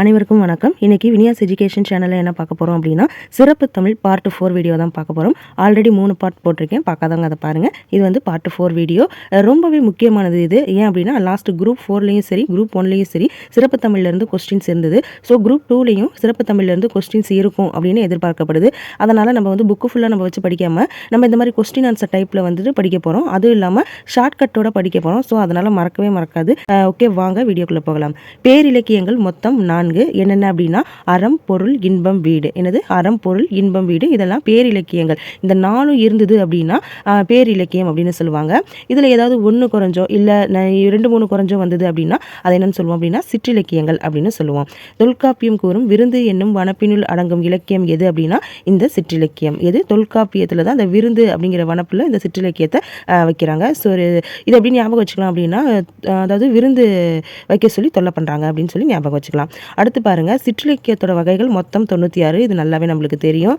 அனைவருக்கும் வணக்கம். இன்னைக்கு வினியாஸ் எஜுகேஷன் சேனலில் என்ன பார்க்க போகிறோம் அப்படின்னா சிறப்பு தமிழ் பார்ட் ஃபோர் வீடியோ தான் பார்க்க போகிறோம் ஆல்ரெடி மூணு பார்ட் போட்டிருக்கேன். பார்க்காதவங்க அதை பாருங்கள் இது வந்து பார்ட் ஃபோர் வீடியோ ரொம்பவே முக்கியமானது இது. ஏன் அப்படின்னா லாஸ்ட் குரூப் ஃபோர்லேயும் சரி குரூப் ஒன்லேயும் சரி சிறப்பு தமிழ்லேருந்து கொஸ்டின்ஸ் இருந்தது. ஸோ குரூப் டூலேயும் சிறப்பு தமிழ்லேருந்து கொஸ்டின்ஸ் இருக்கும் அப்படின்னு எதிர்பார்க்கப்படுது. அதனால் நம்ம வந்து புக்கு ஃபுல்லாக நம்ம வச்சு படிக்காமல் நம்ம இந்த மாதிரி கொஸ்டின் ஆன்சர் டைப்பில் வந்துட்டு படிக்க போகிறோம் அதுவும் இல்லாமல் ஷார்ட்கட்டோட படிக்க போகிறோம் ஸோ அதனால் மறக்கவே மறக்காது. ஓகே வாங்க வீடியோக்குள்ளே போகலாம். பேரிலக்கியங்கள் மொத்தம் நான் நான்கு என்னென்ன அப்படின்னா அறம் பொருள் இன்பம் வீடு. என்னது? அறம் பொருள் இன்பம் வீடு. இதெல்லாம் பேரிலக்கியங்கள் இந்த நாலும் இருந்தது அப்படின்னா பேரிலக்கியம் அப்படின்னு சொல்லுவாங்க. இதில் ஏதாவது ஒன்று குறைஞ்சோ இல்லை ரெண்டு மூணு குறைஞ்சோ வந்தது அப்படின்னா அதை என்னென்னு சொல்லுவோம் அப்படின்னா சிற்றிலக்கியங்கள் அப்படின்னு சொல்லுவோம். தொல்காப்பியம் கூறும் விருந்து என்னும் வனப்பினுள் அடங்கும் இலக்கியம் எது அப்படின்னா இந்த சிற்றிலக்கியம். எது? தொல்காப்பியத்தில் தான் இந்த விருந்து அப்படிங்கிற வனப்பில் இந்த சிற்றிலக்கியத்தை வைக்கிறாங்க. ஸோ இது எப்படி ஞாபகம் வச்சுக்கலாம் அப்படின்னா அதாவது விருந்து வைக்க சொல்லி தொல்லை பண்ணுறாங்க அப்படின்னு சொல்லி ஞாபகம் வச்சுக்கலாம். அடுத்து பாருங்க சிற்றிலக்கியத்தோட வகைகள் மொத்தம் தொண்ணூற்றி ஆறு இது நல்லாவே நம்மளுக்கு தெரியும்.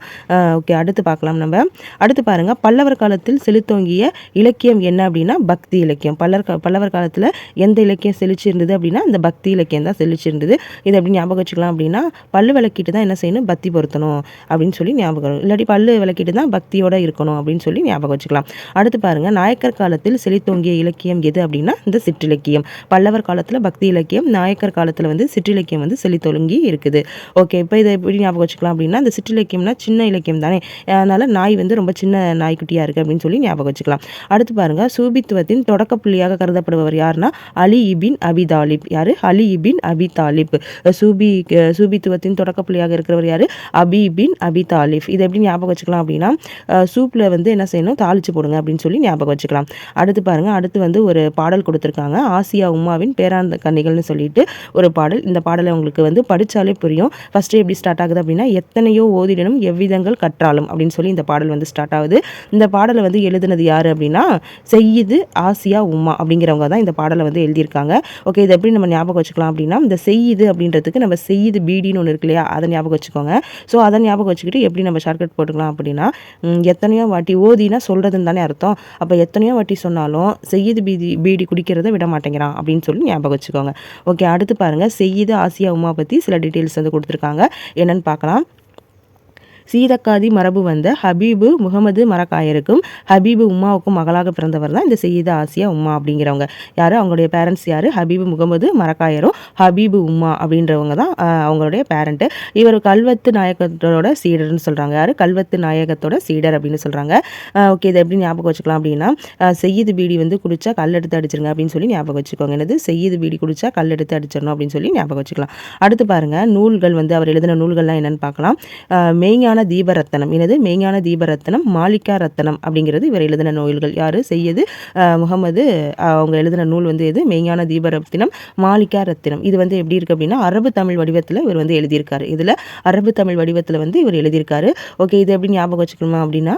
ஓகே அடுத்து பார்க்கலாம் நம்ம. அடுத்து பாருங்கள் பல்லவர் காலத்தில் செலுத்தோங்கிய இலக்கியம் என்ன அப்படின்னா பக்தி இலக்கியம். பல்லர் பல்லவர் காலத்தில் எந்த இலக்கியம் செழிச்சிருந்தது அப்படின்னா இந்த பக்தி இலக்கியம் தான் செழிச்சிருந்தது. இது எப்படி ஞாபகம் வச்சுக்கலாம் அப்படின்னா பல்லு விளக்கிட்டு தான் என்ன செய்யணும்? பக்தி பொருத்தணும் அப்படின்னு சொல்லி ஞாபகம் இல்லாட்டி பல்லு விளக்கிட்டு தான் பக்தியோடு இருக்கணும் அப்படின்னு சொல்லி ஞாபகம் வச்சுக்கலாம். அடுத்து பாருங்கள் நாயக்கர் காலத்தில் செழித்தோங்கிய இலக்கியம் எது அப்படின்னா இந்த சிற்றிலக்கியம். பல்லவர் காலத்தில் பக்தி இலக்கியம் நாயக்கர் காலத்தில் வந்து சிற்றிலக்கியம் வந்து செழித்தொழுங்கி இருக்குது. ஓகே இப்போ இதை எப்படி ஞாபகம் வச்சுக்கலாம் அப்படின்னா இந்த சிற்றிலக்கியம்னா சின்ன இலக்கியம் தானே. அதனால் நாய் வந்து ரொம்ப சின்ன நாய்க்குட்டியாக இருக்குது அப்படின்னு சொல்லி ஞாபகம் வச்சுக்கலாம். அடுத்து பாருங்க சூபித்துவத்தின் தொடக்க புள்ளியாக கருதப்படுபவர் யாருன்னா அலி இபின் அபி தாலிப் யார்? அலி இபின் அபி தாலிப் சூபி சூபித்துவத்தின் தொடக்க புள்ளியாக இருக்கிறவர் யார்? அபி பின் அபி தாலிப் இதை எப்படி ஞாபகம் வச்சுக்கலாம் அப்படின்னா சூப்பில் வந்து என்ன செய்யணும்? தாளிச்சு போடுங்க அப்படின்னு சொல்லி ஞாபகம் வச்சுக்கலாம். அடுத்து பாருங்கள் அடுத்து வந்து ஒரு பாடல் கொடுத்துருக்காங்க. ஆசியா உமாவின் பேராந்த கன்னிகள்னு சொல்லிட்டு ஒரு பாடல். இந்த பாடலை உங்களுக்கு வந்து படித்தாலே புரியும். ஃபஸ்ட்டு எப்படி ஸ்டார்ட் ஆகுது அப்படின்னா எத்தனையோ ஓதிடனும் எவ்விதங்கள் கற்றாலும் அப்படின்னு சொல்லி இந்த பாடல் வந்து ஸ்டார்ட் ஆகுது. இந்த பாடலை வந்து எழுதுனது யார் அப்படின்னா செய்யுது ஆசியா உமா அப்படிங்கிறவங்க தான் இந்த பாடலை வந்து எழுதியிருக்காங்க. ஓகே இதை எப்படி நம்ம ஞாபகம் வச்சுக்கலாம் அப்படின்னா இந்த செய்யுது அப்படின்றதுக்கு நம்ம செய்யுது பீடின்னு ஒன்று இருக்கு இல்லையா அதை ஞாபகம் வச்சுக்கோங்க. ஸோ அதை ஞாபகம் வச்சுக்கிட்டு எப்படி நம்ம ஷார்ட்கட் போட்டுக்கலாம் அப்படின்னா எத்தனையோ வாட்டி ஓதினா சொல்கிறதுன்னு தானே அர்த்தம். அப்போ எத்தனையோ வாட்டி சொன்னாலும் செய்யுது பீடி பீடி குடிக்கிறத விட மாட்டேங்கிறான் அப்படின்னு சொல்லி ஞாபகம் வச்சுக்கோங்க. ஓகே அடுத்து பாருங்கள் செய்யுது ஆசியா உமா பற்றி சில டீட்டெயில்ஸ் வந்து கொடுத்துருக்காங்க. என்னென்னு பார்க்கலாம். சீதக்காதி மரபு வந்த ஹபீபு முகமது மரக்காயருக்கும் ஹபீபு உமாவுக்கும் மகளாக பிறந்தவர் தான் இந்த செய்த ஆசியா உமா அப்படிங்கிறவங்க. யார்? அவங்களுடைய பேரண்ட்ஸ் யார்? ஹபீபு முகமது மரக்காயரும் ஹபீபு உமா அப்படின்றவங்க தான் அவங்களுடைய பேரண்ட்டு இவர் கல்வத்து நாயகத்தோட சீடர்னு சொல்கிறாங்க யார்? கல்வத்து நாயகத்தோட சீடர் அப்படின்னு சொல்கிறாங்க ஓகே இதை எப்படி ஞாபகம் வச்சுக்கலாம் அப்படின்னா செய்யுது பீடி வந்து குடிச்சா கல் எடுத்து அடிச்சிருங்க அப்படின்னு சொல்லி ஞாபகம் வச்சுக்கோங்க. என்னது? செய்யுது பீடி குடிச்சா கல் எடுத்து அடிச்சிடணும் அப்படின்னு சொல்லி ஞாபகம் வச்சுக்கலாம். அடுத்து பாருங்கள் நூல்கள் வந்து அவர் எழுதின நூல்கள்லாம் என்னென்னு பார்க்கலாம். மெய்ஞான மெய்ஞான தீபரத்தனம். என்னது? மெய்ஞான தீபரத்தனம் மாலிகா ரத்தனம் அப்படிங்கிறது இவர் எழுதின நூல்கள். யார்? செய்யது முகமது அவங்க எழுதின நூல் வந்து எது? மெய்ஞான தீபரத்தினம் மாலிகா ரத்தினம். இது வந்து எப்படி இருக்கு அப்படின்னா அரபு தமிழ் வடிவத்தில் இவர் வந்து எழுதியிருக்காரு. இதில் அரபு தமிழ் வடிவத்தில் வந்து இவர் எழுதியிருக்காரு. ஓகே இது எப்படி ஞாபகம் வச்சுக்கணுமா அப்படின்னா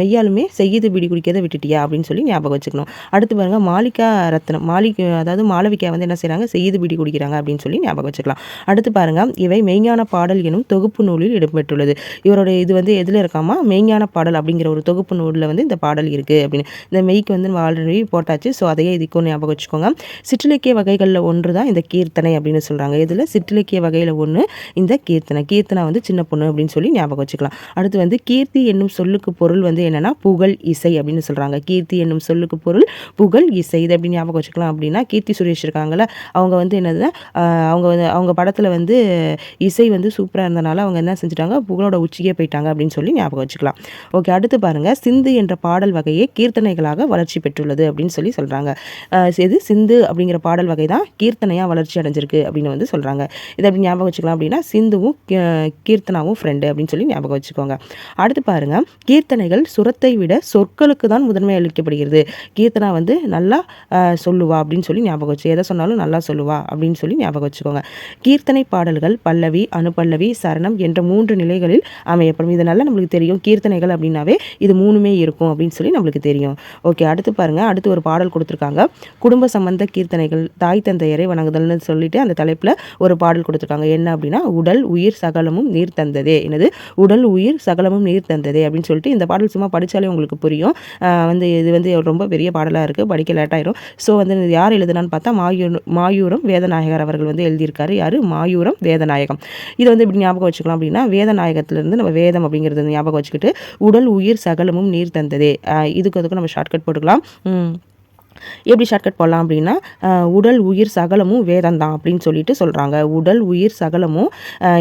மெய்யாலுமே செய்யுது பிடி குடிக்கிறத விட்டுட்டியா அப்படின்னு சொல்லி ஞாபகம் வச்சுக்கணும். அடுத்து பாருங்க மாலிகா ரத்னம் மாலிக் அதாவது மாளவிகா வந்து என்ன செய்கிறாங்க செய்யுது பிடி குடிக்கிறாங்க அப்படின்னு சொல்லி ஞாபகம் வச்சுக்கலாம். அடுத்து பாருங்க இவை மெய்ஞான பாடல் எனும் தொகுப்பு நூலில் இடம்பெற்றுள்ளது. இவருடைய இது வந்து எதில் இருக்காமா மெய்ஞான பாடல் அப்படிங்கிற ஒரு தொகுப்பு நூலில் வந்து இந்த பாடல் இருக்குது அப்படின்னு. இந்த மெய்க்கு வந்து நம்ம ஆல்ரெடி போட்டாச்சு. ஸோ அதையே இதுக்கும் ஞாபகம் வச்சுக்கோங்க. சிற்றிலக்கிய வகைகளில் ஒன்று தான் இந்த கீர்த்தனை அப்படின்னு சொல்கிறாங்க இதில் சிற்றிலக்கிய வகையில் ஒன்று இந்த கீர்த்தனை. கீர்த்தனை வந்து சின்ன பொண்ணு அப்படின்னு சொல்லி ஞாபகம் வச்சுக்கலாம். அடுத்து வந்து கீர்த்தி என்னும் சொல்லுக்கு பொருள் வந்து என்னென்னா புகழ் இசை அப்படின்னு சொல்கிறாங்க கீர்த்தி என்னும் சொல்லுக்கு பொருள் புகழ் இசை. இது எப்படி ஞாபகம் வச்சுக்கலாம் அப்படின்னா கீர்த்தி சுரேஷ் இருக்காங்கல்ல அவங்க வந்து என்னதுன்னா அவங்க வந்து அவங்க படத்தில் வந்து இசை வந்து சூப்பராக இருந்தனால அவங்க என்ன செஞ்சுட்டாங்க? புகழோட உச்சிக்கே போயிட்டாங்க அப்படின்னு சொல்லி ஞாபகம் வச்சுக்கலாம். ஓகே அடுத்து பாருங்க. சிந்து என்ற பாடல் வகையே கீர்த்தனைகளாக வளர்ச்சி பெற்றுள்ளது அப்படின்னு சொல்லி சொல்கிறாங்க இது சிந்து அப்படிங்கிற பாடல் வகை தான் கீர்த்தனையாக வளர்ச்சி அடைஞ்சிருக்கு அப்படின்னு வந்து சொல்கிறாங்க இதை அப்படி ஞாபகம் வச்சுக்கலாம் அப்படின்னா சிந்துவும் கீர்த்தனாவும் ஃப்ரெண்டு அப்படின்னு சொல்லி ஞாபகம் வச்சுக்கோங்க. அடுத்து பாருங்க. கீர்த்தனைகள் சுரத்தை விட சொற்களுக்கு தான் முதன்மை அளிக்கப்படுகிறது. கீர்த்தனா வந்து நல்லா சொல்லுவா அப்படின்னு சொல்லி ஞாபகம் வச்சு எதை சொன்னாலும் நல்லா சொல்லுவா அப்படின்னு சொல்லி ஞாபகம் வச்சுக்கோங்க. கீர்த்தனை பாடல்கள் பல்லவி அனுபல்லவி சரணம் என்ற மூன்று நிலைகளில் அமையப்படும். இதனால் நம்மளுக்கு தெரியும். கீர்த்தனைகள் அப்படின்னாவே இது மூணுமே இருக்கும் அப்படின்னு சொல்லி நம்மளுக்கு தெரியும். ஓகே அடுத்து பாருங்கள் அடுத்து ஒரு பாடல் கொடுத்துருக்காங்க. குடும்ப சம்பந்த கீர்த்தனைகள் தாய் தந்தையரை வணங்குதல்னு சொல்லிட்டு அந்த தலைப்பில் ஒரு பாடல் கொடுத்துருக்காங்க. என்ன அப்படின்னா உடல் உயிர் சகலமும் நீர் தந்ததே. என்னது? உடல் உயிர் சகலமும் நீர் தந்ததே அப்படின்னு சொல்லிட்டு இந்த பாடல் சும்மா படித்தாலே உங்களுக்கு புரியும். வந்து இது வந்து ரொம்ப பெரிய பாடலாக இருக்குது படிக்க லேட்டாயிரும் ஸோ வந்து யார் எழுதுனான்னு பார்த்தா மாயூர் மாயூரம் வேதநாயகர் அவர்கள் வந்து எழுதியிருக்காரு. யார்? மாயூரம் வேதநாயகம். இதை வந்து இப்படி ஞாபகம் வச்சுக்கலாம் அப்படின்னா வேதநாயகத்திலேருந்து நம்ம வேதம் அப்படிங்கிறது ஞாபகம் வச்சுக்கிட்டு உடல் உயிர் சகலமும் நீர் தந்ததே. இதுக்கு அதுக்கும் நம்ம ஷார்ட்கட் போட்டுக்கலாம். எப்படி ஷார்ட்கட் போடலாம் அப்படின்னா உடல் உயிர் சகலமும் வேதம் தான் அப்படின்னு சொல்லிட்டு சொல்கிறாங்க உடல் உயிர் சகலமும்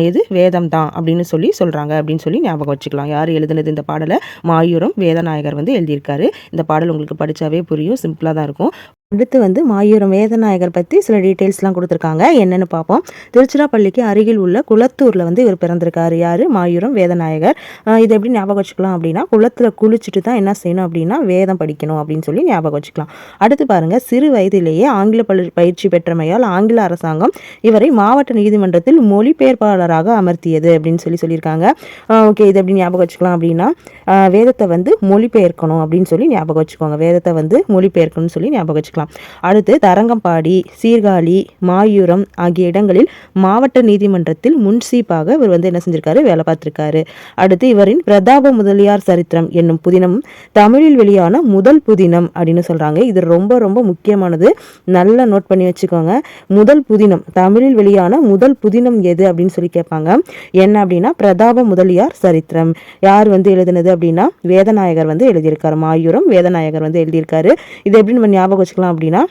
இது வேதம் தான் அப்படின்னு சொல்லி சொல்கிறாங்க அப்படின்னு சொல்லி ஞாபகம் வச்சுக்கலாம். யார் எழுதுனது இந்த பாடலை? மாயூரம் வேதநாயகர் வந்து எழுதியிருக்காரு. இந்த பாடல் உங்களுக்கு படித்தாவே புரியும். சிம்பிளாக தான் இருக்கும். அடுத்து வந்து மாயூரம் வேதநாயகர் பற்றி சில டீட்டெயில்ஸ்லாம் கொடுத்துருக்காங்க. என்னென்னு பார்ப்போம். திருச்சிராப்பள்ளிக்கு அருகில் உள்ள குளத்தூரில் வந்து இவர் பிறந்திருக்காரு. யார்? மாயூரம் வேதநாயகர். இதை எப்படி ஞாபகம் வச்சுக்கலாம் அப்படின்னா குளத்தில் குளிச்சுட்டு தான் என்ன செய்யணும் அப்படின்னா வேதம் படிக்கணும் அப்படின்னு சொல்லி ஞாபகம் வச்சுக்கலாம். அடுத்து பாருங்கள் சிறு வயதிலேயே ஆங்கில பள்ளி பயிற்சி பெற்றமையால் ஆங்கில அரசாங்கம் இவரை மாவட்ட நீதிமன்றத்தில் மொழிபெயர்ப்பாளராக அமர்த்தியது அப்படின்னு சொல்லி சொல்லியிருக்காங்க. ஓகே இது எப்படி ஞாபகம் வச்சுக்கலாம் அப்படின்னா வேதத்தை வந்து மொழிபெயர்க்கணும் அப்படின்னு சொல்லி ஞாபகம் வச்சுக்கோங்க. வேதத்தை வந்து மொழிபெயர்க்கணும்னு சொல்லி ஞாபகம் வச்சுக்கலாம். பார்க்கலாம். அடுத்து தரங்கம்பாடி சீர்காழி மாயூரம் ஆகிய இடங்களில் மாவட்ட நீதிமன்றத்தில் முன்சீப்பாக இவர் வந்து என்ன செஞ்சிருக்காரு? வேலை பார்த்திருக்காரு. அடுத்து இவரின் பிரதாப முதலியார் சரித்திரம் என்னும் புதினம் தமிழில் வெளியான முதல் புதினம் அப்படின்னு சொல்றாங்க. இது ரொம்ப ரொம்ப முக்கியமானது. நல்லா நோட் பண்ணி வச்சுக்கோங்க. முதல் புதினம் தமிழில் வெளியான முதல் புதினம் எது அப்படின்னு சொல்லி கேட்பாங்க. என்ன அப்படின்னா பிரதாப முதலியார் சரித்திரம். யார் வந்து எழுதினது அப்படின்னா வேதநாயகர் வந்து எழுதியிருக்காரு. மாயூரம் வேதநாயகர் வந்து எழுதியிருக்காரு. இது எப்படி நம்ம ஞாபகம் வச்சுக்கலாம் அப்படின்னா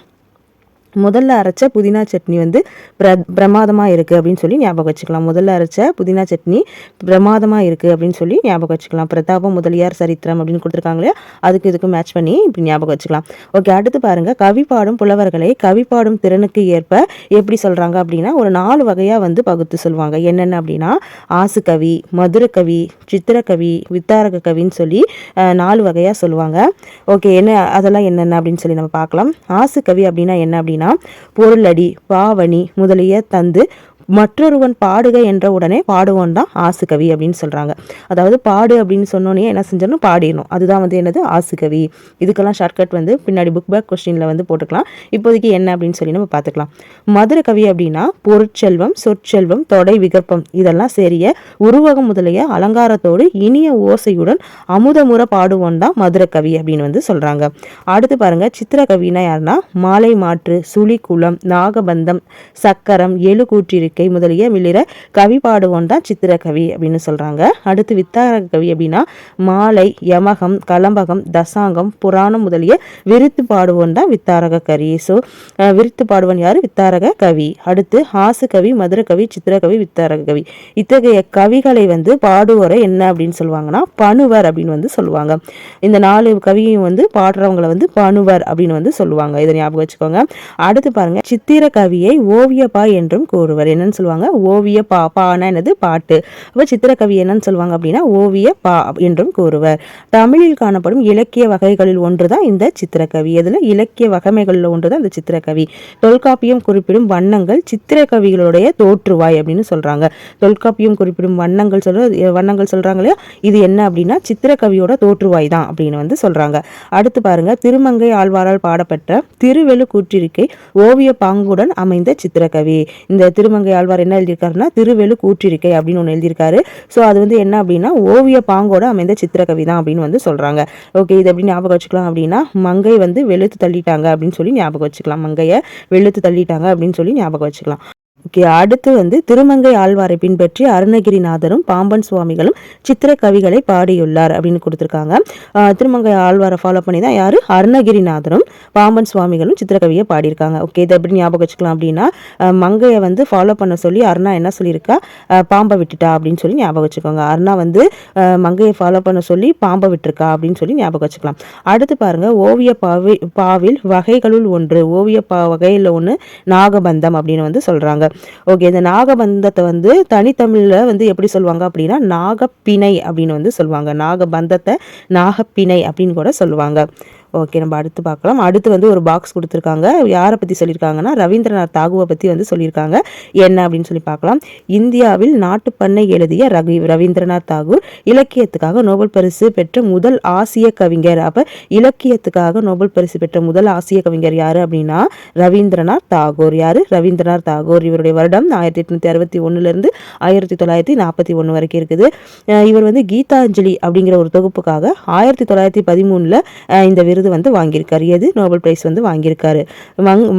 முதல்ல அரைச்ச புதினா சட்னி வந்து பிர பிரமாதமாக இருக்குது அப்படின்னு சொல்லி ஞாபகம் வச்சுக்கலாம். முதல்ல அரைச்ச புதினா சட்னி பிரமாதமாக இருக்குது அப்படின்னு சொல்லி ஞாபகம் வச்சுக்கலாம். பிரதாபம் முதலியார் சரித்திரம் அப்படின்னு கொடுத்துருக்காங்களே அதுக்கு இதுக்கு மேட்ச் பண்ணி இப்படி ஞாபகம் வச்சுக்கலாம். ஓகே அடுத்து பாருங்கள் கவி பாடும் புலவர்களை கவி பாடும் திறனுக்கு ஏற்ப எப்படி சொல்கிறாங்க அப்படின்னா ஒரு நாலு வகையாக வந்து பகுத்து சொல்லுவாங்க என்னென்ன அப்படின்னா ஆசு கவி மதுர கவி சித்திரக்கவி வித்தாரக கவின்னு சொல்லி நாலு வகையாக சொல்லுவாங்க ஓகே என்ன அதெல்லாம் என்னென்ன அப்படின்னு சொல்லி நம்ம பார்க்கலாம். ஆசு கவி அப்படின்னா என்ன அப்படின்னா பொருளடி பாவனி முதலிய தந்து மற்றொருவன் பாடுக என்ற உடனே பாடுவோன் தான் ஆசுகவி அப்படின்னு சொல்கிறாங்க அதாவது பாடு அப்படின்னு சொன்னோன்னே என்ன செஞ்சாலும் பாடிடணும். அதுதான் வந்து என்னது? ஆசுகவி இதுக்கெல்லாம் ஷார்ட்கட் வந்து பின்னாடி புக் பேக் கொஸ்டினில் வந்து போட்டுக்கலாம். இப்போதைக்கு என்ன அப்படின்னு சொல்லி நம்ம பார்த்துக்கலாம். மதுர கவி அப்படின்னா பொருட்செல்வம் சொற்செல்வம் தொடை விகற்பம் இதெல்லாம் சேரிய உருவகம் முதலிய அலங்காரத்தோடு இனிய ஓசையுடன் அமுதமுற பாடுவோன் தான் மதுர கவி அப்படின்னு வந்து சொல்கிறாங்க அடுத்து பாருங்க சித்திர கவினா யாருன்னா? மாலை மாற்று சுழிக்குளம் நாகபந்தம் சக்கரம் எழுகூற்றிருக்கு இயற்கை முதலிய மிளிர கவி பாடுவோம் தான் சித்திரக்கவி அப்படின்னு சொல்கிறாங்க அடுத்து வித்தாரக கவி அப்படின்னா மாலை யமகம் கலம்பகம் தசாங்கம் புராணம் முதலிய விருத்து பாடுவோம் தான் வித்தாரக கவி. ஸோ விருத்து பாடுவன் யார்? வித்தாரக கவி. அடுத்து ஹாசு கவி மதுர கவி வித்தாரக கவி. இத்தகைய கவிகளை வந்து பாடுவோரை என்ன அப்படின்னு சொல்லுவாங்கன்னா பணுவர் அப்படின்னு வந்து சொல்லுவாங்க. இந்த நாலு கவியும் வந்து பாடுறவங்களை வந்து பணுவர் அப்படின்னு வந்து சொல்லுவாங்க. இதை ஞாபகம் வச்சுக்கோங்க. அடுத்து பாருங்க. சித்திர கவியை ஓவியப்பா என்றும் கூறுவர். என்ன என்னன்னு சொல்லுவாங்க? ஓவிய பா பானா என்னது? பாட்டு. அப்போ சித்திரக்கவி என்னன்னு சொல்லுவாங்க அப்படின்னா ஓவிய பா என்றும் கூறுவர். தமிழில் காணப்படும் இலக்கிய வகைகளில் ஒன்று தான் இந்த சித்திரக்கவி. இதில் இலக்கிய வகைமைகளில் ஒன்று தான் இந்த சித்திரக்கவி. தொல்காப்பியம் குறிப்பிடும் வண்ணங்கள் சித்திரக்கவிகளுடைய தோற்றுவாய் அப்படின்னு சொல்றாங்க. தொல்காப்பியம் குறிப்பிடும் வண்ணங்கள் சொல்ற வண்ணங்கள் சொல்றாங்க இல்லையா? இது என்ன அப்படின்னா சித்திரக்கவியோட தோற்றுவாய் தான் அப்படின்னு வந்து சொல்றாங்க. அடுத்து பாருங்க திருமங்கை ஆழ்வாரால் பாடப்பட்ட திருவெளு கூற்றிருக்கை ஓவிய பாங்குடன் அமைந்த சித்திரக்கவி. இந்த திருமங்கை ஆழ்வார் என்ன எழுதியிருக்காருன்னா திருவெளு கூற்றிருக்கை அப்படின்னு ஒன்று எழுதியிருக்காரு. ஸோ அது வந்து என்ன அப்படின்னா ஓவிய பாங்கோட அமைந்த சித்திரக்கவி தான் அப்படின்னு வந்து சொல்கிறாங்க ஓகே இது எப்படி ஞாபகம் வச்சுக்கலாம் அப்படின்னா மங்கை வந்து வெளுத்து தள்ளிட்டாங்க அப்படின்னு சொல்லி ஞாபகம் வச்சுக்கலாம். மங்கையை வெளுத்து தள்ளிட்டாங்க அப்படின்னு சொல்லி ஞாபகம் வச்சுக்கலாம். ஓகே அடுத்து வந்து திருமங்கை ஆழ்வாரை பின்பற்றி அருணகிரிநாதரும் பாம்பன் சுவாமிகளும் சித்திர கவிகளை பாடியுள்ளார் அப்படின்னு கொடுத்துருக்காங்க. திருமங்கை ஆழ்வாரை ஃபாலோ பண்ணி தான் யார்? அருணகிரிநாதரும் பாம்பன் சுவாமிகளும் சித்திரக்கவியை பாடியிருக்காங்க. ஓகே இதை எப்படி ஞாபகம் வச்சுக்கலாம் அப்படின்னா மங்கையை வந்து ஃபாலோ பண்ண சொல்லி அருணா என்ன சொல்லியிருக்கா? பாம்பை விட்டுட்டா அப்படின்னு சொல்லி ஞாபகம் வச்சுக்கோங்க. அருணா வந்து மங்கையை ஃபாலோ பண்ண சொல்லி பாம்பை விட்டுருக்கா அப்படின்னு சொல்லி ஞாபகம் வச்சுக்கலாம். அடுத்து பாருங்க ஓவிய பாவி பாவில் வகைகளுள் ஒன்று ஓவிய பா வகையில் ஒன்று நாகபந்தம் அப்படின்னு வந்து சொல்கிறாங்க ஓகே இந்த நாகபந்தத்தை வந்து தனித்தமிழில் வந்து எப்படி சொல்லுவாங்க அப்படின்னா நாகப்பிணை அப்படின்னு வந்து சொல்லுவாங்க. நாகபந்தத்தை நாகப்பிணை அப்படின்னு கூட சொல்லுவாங்க. ஓகே நம்ம அடுத்து பார்க்கலாம். அடுத்து வந்து ஒரு பாக்ஸ் கொடுத்துருக்காங்க. யாரை பற்றி சொல்லியிருக்காங்கன்னா ரவீந்திரநாத் தாகுவை பற்றி வந்து சொல்லியிருக்காங்க. என்ன அப்படின்னு சொல்லி பார்க்கலாம். இந்தியாவில் நாட்டுப்பண்ணை எழுதிய ரவி ரவீந்திரநாத் தாகூர் இலக்கியத்துக்காக நோபல் பரிசு பெற்ற முதல் ஆசிய கவிஞர். அப்போ இலக்கியத்துக்காக நோபல் பரிசு பெற்ற முதல் ஆசிய கவிஞர் யார் அப்படின்னா ரவீந்திரநாத் தாகூர். யார்? ரவீந்திரநாத் தாகூர். இவருடைய வருடம் ஆயிரத்தி எட்நூற்றி அறுபத்தி ஒன்றுலேருந்து ஆயிரத்தி தொள்ளாயிரத்தி நாற்பத்தி ஒன்று வரைக்கும் இருக்குது. இவர் வந்து கீதாஞ்சலி அப்படிங்கிற ஒரு தொகுப்புக்காக ஆயிரத்தி தொள்ளாயிரத்தி பதிமூணில் இந்த விருது வந்து வாங்கியிருக்காரு. எது நோபல் பிரைஸ் வந்து வாங்கியிருக்காரு.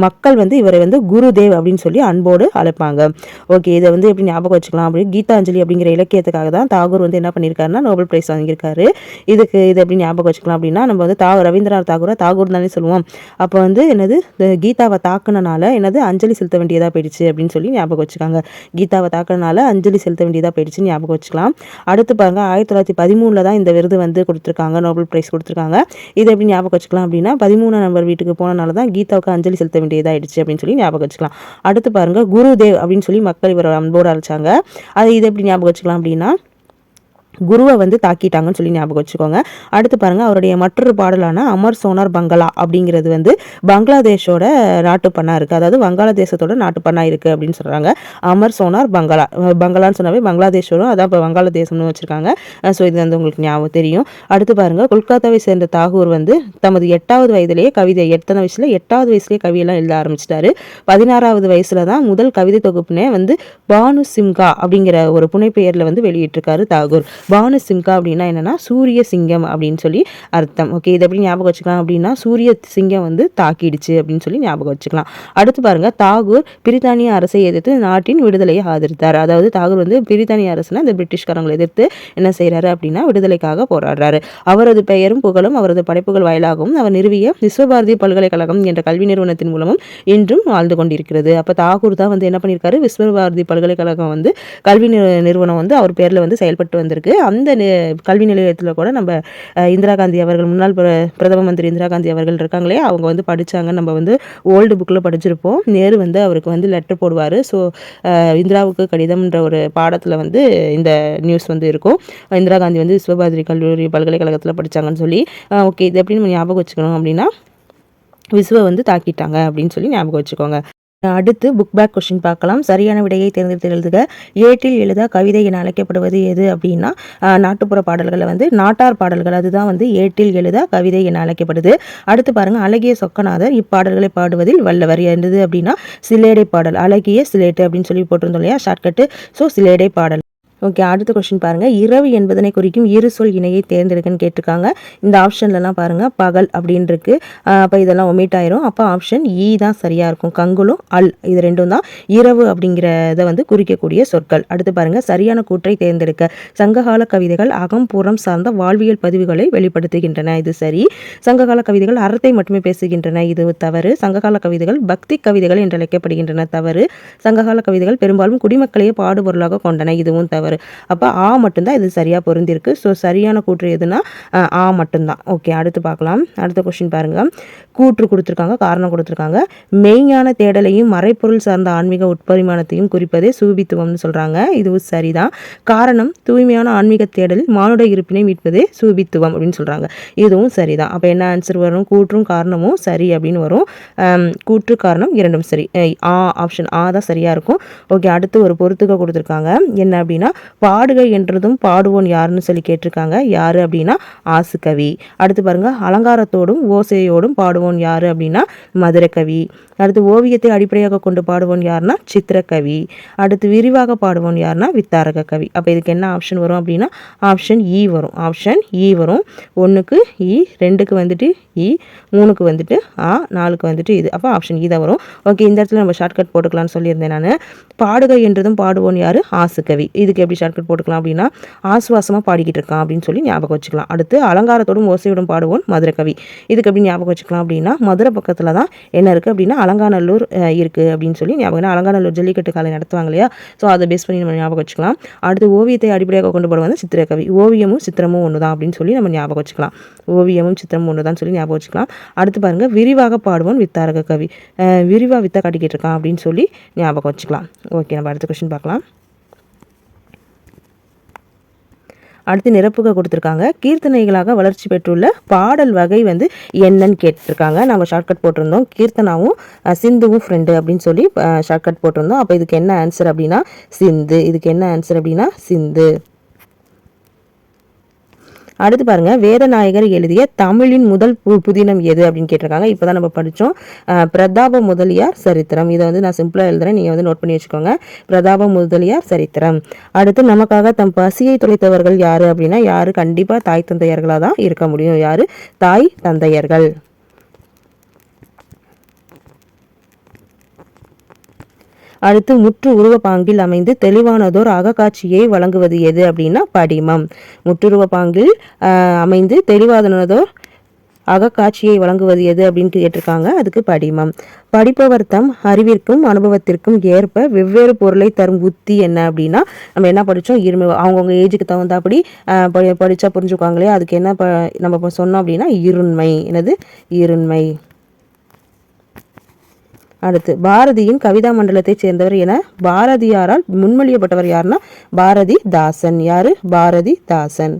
மக்கள் வந்து இவரை வந்து குருதேவ் அப்படின்னு சொல்லி அன்போடு அழைப்பாங்க. ஓகே இதை வந்து எப்படி ஞாபகம் வச்சுக்கலாம் அப்படி கீதாஞ்சலி அப்படிங்கிற இலக்கியத்துக்காக தான் தாகூர் வந்து என்ன பண்ணியிருக்காருன்னா நோபல் பிரைஸ் வாங்கியிருக்காரு. இதுக்கு இதை எப்படி ஞாபகம் வச்சுக்கலாம் அப்படின்னா நம்ம வந்து தா ரவீந்திரநாத் தாகூரை தாகூர் தானே சொல்லுவோம். அப்போ வந்து என்னது கீதாவை தாக்குனனால என்னது அஞ்சலி செலுத்த வேண்டியதாக போயிடுச்சு அப்படின்னு சொல்லி ஞாபகம் வச்சுக்காங்க. கீதாவை தாக்கினால அஞ்சலி செலுத்த வேண்டியதாக போயிடுச்சு ஞாபகம் வச்சுக்கலாம். அடுத்து பாருங்க ஆயிரத்தி தொள்ளாயிரத்தி பதிமூணில் தான் இந்த விருது வந்து கொடுத்துருக்காங்க நோபல் பிரைஸ் கொடுத்துருக்காங்க. இதை எப்படி ஞாபகம் வச்சுக்கலாம் அப்படின்னா பதிமூணாம் நம்பர் வீட்டுக்கு போனனால தான் கீதாவுக்கு அஞ்சலி செலுத்த வேண்டியதாகிடுச்சு அப்படின்னு சொல்லி ஞாபகம் வச்சுக்கலாம். அடுத்து பாருங்க குருதேவ் அப்படின்னு சொல்லி மக்கள் இவரை அன்போடு அழைச்சாங்க. அதை இதை எப்படி ஞாபகம் வச்சுக்கலாம் அப்படின்னா குருவை வந்து தாக்கிட்டாங்கன்னு சொல்லி ஞாபகம் வச்சுக்கோங்க. அடுத்து பாருங்கள் அவருடைய மற்றொரு பாடலான அமர் சோனார் பங்களா அப்படிங்கிறது வந்து பங்களாதேஷோட நாட்டுப்பண்ணா இருக்குது அதாவது வங்காளதேசத்தோட நாட்டுப்பண்ணா இருக்குது அப்படின்னு சொல்கிறாங்க அமர் சோனார் பங்களா பங்களான்னு சொன்னாவே பங்களாதேஷோடும் அதான் இப்போ வங்காளதேசம்னு வச்சுருக்காங்க. ஸோ இது வந்து உங்களுக்கு ஞாபகம் தெரியும். அடுத்து பாருங்கள் கொல்கத்தாவை சேர்ந்த தாகூர் வந்து தமது எட்டாவது வயதிலேயே கவிதை எத்தனை வயசில்? எட்டாவது வயசுலேயே கவியெல்லாம் எழுத ஆரம்பிச்சிட்டாரு. பதினாறாவது வயசில் தான் முதல் கவிதை தொகுப்புனே வந்து பானு சிம்கா அப்படிங்கிற ஒரு புனைப்பெயரில் வந்து வெளியிட்டிருக்காரு தாகூர். பானு சிங்கா அப்படின்னா என்னென்னா சூரிய சிங்கம் அப்படின்னு சொல்லி அர்த்தம். ஓகே இதை எப்படி ஞாபகம் வச்சுக்கலாம் அப்படின்னா சூரிய சிங்கம் வந்து தாக்கிடுச்சு அப்படின்னு சொல்லி ஞாபகம் வச்சுக்கலாம். அடுத்து பாருங்க தாகூர் பிரித்தானிய அரசை எதிர்த்து நாட்டின் விடுதலையை ஆதரித்தார். அதாவது தாகூர் வந்து பிரித்தானிய அரசுனா இந்த பிரிட்டிஷ்காரங்களை எதிர்த்து என்ன செய்கிறாரு அப்படின்னா விடுதலைக்காக போராடுறாரு. அவரது பெயரும் புகழும் அவரது படைப்புகள் வாயிலாகவும் அவர் நிறுவிய விஸ்வபாரதி பல்கலைக்கழகம் என்ற கல்வி நிறுவனத்தின் மூலமும் இன்றும் வாழ்ந்து கொண்டிருக்கிறது. அப்போ தாகூர் தான் வந்து என்ன பண்ணியிருக்காரு? விஸ்வபாரதி பல்கலைக்கழகம் வந்து கல்வி நிறுவனம் வந்து அவர் பேரில் வந்து செயல்பட்டு வந்திருக்கு. அந்த கல்வி நிலையத்தில் கூட நம்ம இந்திரா காந்தி அவர்கள் முன்னாள் பிரதம மந்திரி இந்திரா காந்தி அவர்கள் இருக்காங்களே அவங்க வந்து படித்தாங்க நம்ம வந்து ஓல்டு புக்கில் படிச்சிருப்போம். நேரு வந்து அவருக்கு வந்து லெட்டர் போடுவார். ஸோ இந்திராவுக்கு கடிதம்ன்ற ஒரு பாடத்தில் வந்து இந்த நியூஸ் வந்து இருக்கும். இந்திரா காந்தி வந்து விஸ்வபாதிரி கல்லூரி பல்கலைக்கழகத்தில் படித்தாங்கன்னு சொல்லி ஓகே இது எப்படின்னு ஞாபகம் வச்சுக்கணும் அப்படின்னா விஸ்வ வந்து தாக்கிட்டாங்க அப்படின்னு சொல்லி ஞாபகம் வச்சுக்கோங்க. அடுத்து புக் பேக் கொஸ்டின் பார்க்கலாம். சரியான விடையை தேர்ந்தெடுத்து எழுதுக. ஏட்டில் எழுத கவிதை என அழைக்கப்படுவது எது அப்படின்னா நாட்டுப்புற பாடல்களை வந்து நாட்டார் பாடல்கள். அதுதான் வந்து ஏட்டில் எழுத கவிதை என அழைக்கப்படுது. அடுத்து பாருங்க அழகிய சொக்கநாதர் இப்பாடல்களை பாடுவதில் வல்லவர். இருந்தது அப்படின்னா சிலேடை பாடல். அழகிய சிலேட்டு அப்படின்னு சொல்லி போட்டிருந்தோம் இல்லையா? ஷார்ட்கட்டு ஸோ சிலேடை பாடல். ஓகே அடுத்த கொஷின் பாருங்கள் இரவு என்பதனை குறிக்கும் இரு சொல் இணையை தேர்ந்தெடுக்கன்னு கேட்டிருக்காங்க. இந்த ஆப்ஷன்லலாம் பாருங்கள் பகல் அப்படின்னு இருக்கு. அப்போ இதெல்லாம் ஒமிட் ஆயிரும். அப்போ ஆப்ஷன் இ தான் சரியாக இருக்கும். கங்குலும் அல் இது ரெண்டும் தான் இரவு அப்படிங்கிறத வந்து குறிக்கக்கூடிய சொற்கள். அடுத்து பாருங்கள் சரியான கூற்றை தேர்ந்தெடுக்க. சங்ககால கவிதைகள் அகம்பூரம் சார்ந்த வாழ்வியல் பதிவுகளை வெளிப்படுத்துகின்றன. இது சரி. சங்ககால கவிதைகள் அறத்தை மட்டுமே பேசுகின்றன. இது தவறு. சங்ககால கவிதைகள் பக்தி கவிதைகள் என்று அழைக்கப்படுகின்றன. தவறு. சங்ககால கவிதைகள் பெரும்பாலும் குடிமக்களையே பாடுபொருளாக கொண்டன. இதுவும் தவறு. சொல்கிறாரு அப்போ ஆ மட்டும்தான் இது சரியாக பொருந்திருக்கு ஸோ சரியான கூற்று எதுனா ஆ மட்டும்தான். ஓகே அடுத்து பார்க்கலாம். அடுத்த கொஷின் பாருங்கள் கூற்று கொடுத்துருக்காங்க காரணம் கொடுத்துருக்காங்க. மெய்ஞான தேடலையும் மறைப்பொருள் சார்ந்த ஆன்மீக உட்பரிமாணத்தையும் குறிப்பதே சூபித்துவம்னு சொல்கிறாங்க இதுவும் சரிதான். காரணம் தூய்மையான ஆன்மீக தேடலில் மானுட இருப்பினை மீட்பதே சூபித்துவம் அப்படின்னு சொல்கிறாங்க இதுவும் சரிதான். அப்போ என்ன ஆன்சர் வரும்? கூற்றும் காரணமும் சரி அப்படின்னு வரும். கூற்று காரணம் இரண்டும் சரி. ஆ ஆப்ஷன் ஆ தான் சரியாக இருக்கும். ஓகே அடுத்து ஒரு பொறுத்துக்க கொடுத்துருக்காங்க. என்ன அப்படின்னா பாடுகை என்றதும் பாடுவோன் யாருன்னு சொல்லி கேட்டிருக்காங்க. யாரு அப்படின்னா ஆசுகவி அடுத்து பாருங்க அலங்காரத்தோடும் ஓசையோடும் பாடுவோன் யாரு அப்படின்னா மதுரகவி அடுத்து ஓவியத்தை அடிப்படையாக கொண்டு பாடுவோன் யாருன்னா சித்திரக்கவி அடுத்து விரிவாக பாடுவோன் யாருன்னா வித்தாரக கவி. அப்போ இதுக்கு என்ன ஆப்ஷன் வரும் அப்படின்னா ஆப்ஷன் இ e வரும். ஆப்ஷன் இ e வரும். ஒன்றுக்கு இ e, ரெண்டுக்கு வந்துட்டு இ மூணுக்கு வந்துட்டு ஆ நாலுக்கு வந்துட்டு இது. அப்போ ஆப்ஷன் இ தான் வரும். ஓகே இந்த இடத்துல நம்ம ஷார்ட்கட் போட்டுக்கலாம்னு சொல்லியிருந்தேன் நான். பாடுகை என்றதும் பாடுவோன் யார்? ஆசுக்கவி இதுக்கு எப்படி ஷார்ட்கட் போட்டுக்கலாம் அப்படின்னா ஆசுவாசமாக பாடிக்கிட்டு இருக்கான் அப்படின்னு சொல்லி ஞாபகம் வச்சுக்கலாம். அடுத்து அலங்காரத்தோடும் ஓசையோடும் பாடுவோன் மதுரை கவி இதுக்கு எப்படி ஞாபகம் வச்சுக்கலாம் அப்படின்னா மதுரை பக்கத்தில் தான் என்ன இருக்குது அப்படின்னா அலங்காநல்லூர் இருக்குது அப்படின்னு சொல்லி ஞாபகம் அலங்காநல்லூர் ஜல்லிக்கட்டு காலை நடத்துவாங்க இல்லையா? ஸோ அதை பேஸ் பண்ணி நம்ம ஞாபகம் வச்சுக்கலாம். அடுத்து ஓவியத்தை அடிப்படையாக கொண்டு போடுவது சித்திரக்கவி. ஓவியமும் சித்திரமும் ஒன்று தான் அப்படின்னு சொல்லி நம்ம ஞாபகம் வச்சுக்கலாம். ஓவியமும் சித்திரமும் ஒன்று தான் சொல்லி ஞாபகம் வச்சுக்கலாம். அடுத்து பாருங்கள் விரிவாக பாடுவோன் வித்தாரக கவி. விரிவாக வித்தா காட்டிக்கிட்டு இருக்கான் அப்படின்னு சொல்லி ஞாபகம் வச்சுக்கலாம். ஓகே நம்ம அடுத்த கொஸ்டின் பார்க்கலாம். அடுத்து நிரப்புக கொடுத்துருக்காங்க. கீர்த்தனைகளாக வளர்ச்சி பெற்றுள்ள பாடல் வகை வந்து என்னன்னு கேட்டிருக்காங்க. நம்ம ஷார்ட்கட் போட்டிருந்தோம். கீர்த்தனாவும் சிந்துவும் ஃப்ரெண்டு அப்படின்னு சொல்லி ஷார்ட்கட் போட்டிருந்தோம். அப்போ இதுக்கு என்ன ஆன்சர் அப்படின்னா சிந்து. இதுக்கு என்ன ஆன்சர் அப்படின்னா சிந்து. அடுத்து பாருங்க வேதநாயகர் எழுதிய தமிழின் முதல் பு புதினம் எது அப்படின்னு கேட்டிருக்காங்க. இப்போ தான் நம்ம படித்தோம் பிரதாப முதலியார் சரித்திரம். இதை வந்து நான் சிம்பிளாக எழுதுறேன். நீங்கள் வந்து நோட் பண்ணி வச்சுக்கோங்க. பிரதாப முதலியார் சரித்திரம். அடுத்து நமக்காக தம் பசியை தொலைத்தவர்கள் யார் அப்படின்னா யார் கண்டிப்பாக தாய் தந்தையர்களாக தான் இருக்க முடியும். யார்? தாய் தந்தையர்கள். அடுத்து முற்று உருவ பாங்கில் அமைந்து தெளிவானதோர் அகக்காட்சியை வழங்குவது எது அப்படின்னா படிமம். முற்றுருவ பாங்கில் அமைந்து தெளிவானதோர் அகக்காட்சியை வழங்குவது எது அப்படின்னு கேட்டிருக்காங்க. அதுக்கு படிமம். படிப்பவர் தம் அறிவிற்கும் அனுபவத்திற்கும் ஏற்ப வெவ்வேறு பொருளை தரும் உத்தி என்ன அப்படின்னா நம்ம என்ன படித்தோம் இருமை அவங்கவுங்க ஏஜுக்கு தகுந்தாப்படி படி படித்தா புரிஞ்சுக்குவாங்களே அதுக்கு என்ன ப நம்ம சொன்னோம் அப்படின்னா இருண்மை. என்னது? இருண்மை. அடுத்து பாரதியின் கவிதா மண்டலத்தைச் சேர்ந்தவர் என பாரதியாரால் முன்மொழியப்பட்டவர் யாருன்னா பாரதி தாசன். யாரு? பாரதி தாசன்.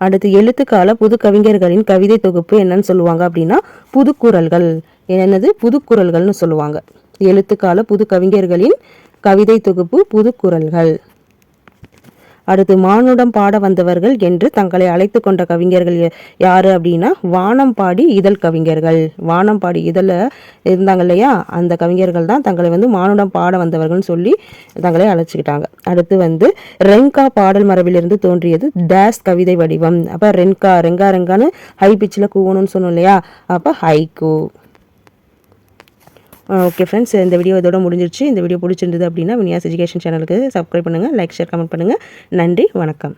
அடுத்து எழுத்துக்கால புது கவிஞர்களின் கவிதை தொகுப்பு என்னன்னு சொல்லுவாங்க அப்படின்னா புதுக்குரல்கள் என்னது? புதுக்குரல்கள்னு சொல்லுவாங்க. எழுத்துக்கால புது கவிஞர்களின் கவிதை தொகுப்பு புதுக்குரல்கள் அடுத்து மானுடம் பாட வந்தவர்கள் என்று தங்களை அழைத்து கொண்ட கவிஞர்கள் யாரு அப்படின்னா வானம் பாடி இதழ் கவிஞர்கள். வானம் பாடி இதழ இருந்தாங்க இல்லையா? அந்த கவிஞர்கள் தான் தங்களை வந்து மானுடம் பாட வந்தவர்கள்னு சொல்லி தங்களை அழைச்சிக்கிட்டாங்க. அடுத்து வந்து ரெங்கா பாடல் மரபிலிருந்து தோன்றியது டேஸ் கவிதை வடிவம். அப்போ ரென்கா ரெங்கா ரெங்கான்னு ஹை பிச்சில் கூவணும்னு சொன்னோம் இல்லையா? அப்போ ஹைகூ. ஓகே ஃப்ரெண்ட்ஸ் இந்த வீடியோ இதோட முடிஞ்சிருச்சு. இந்த வீடியோ பிடிச்சிருந்தது அப்படின்னா வினியாஸ் எஜுகேஷன் சேனலுக்கு சப்ஸ்கிரைப் பண்ணுங்கள் லைக் ஷேர் கமெண்ட் பண்ணுங்கள் நன்றி வணக்கம்.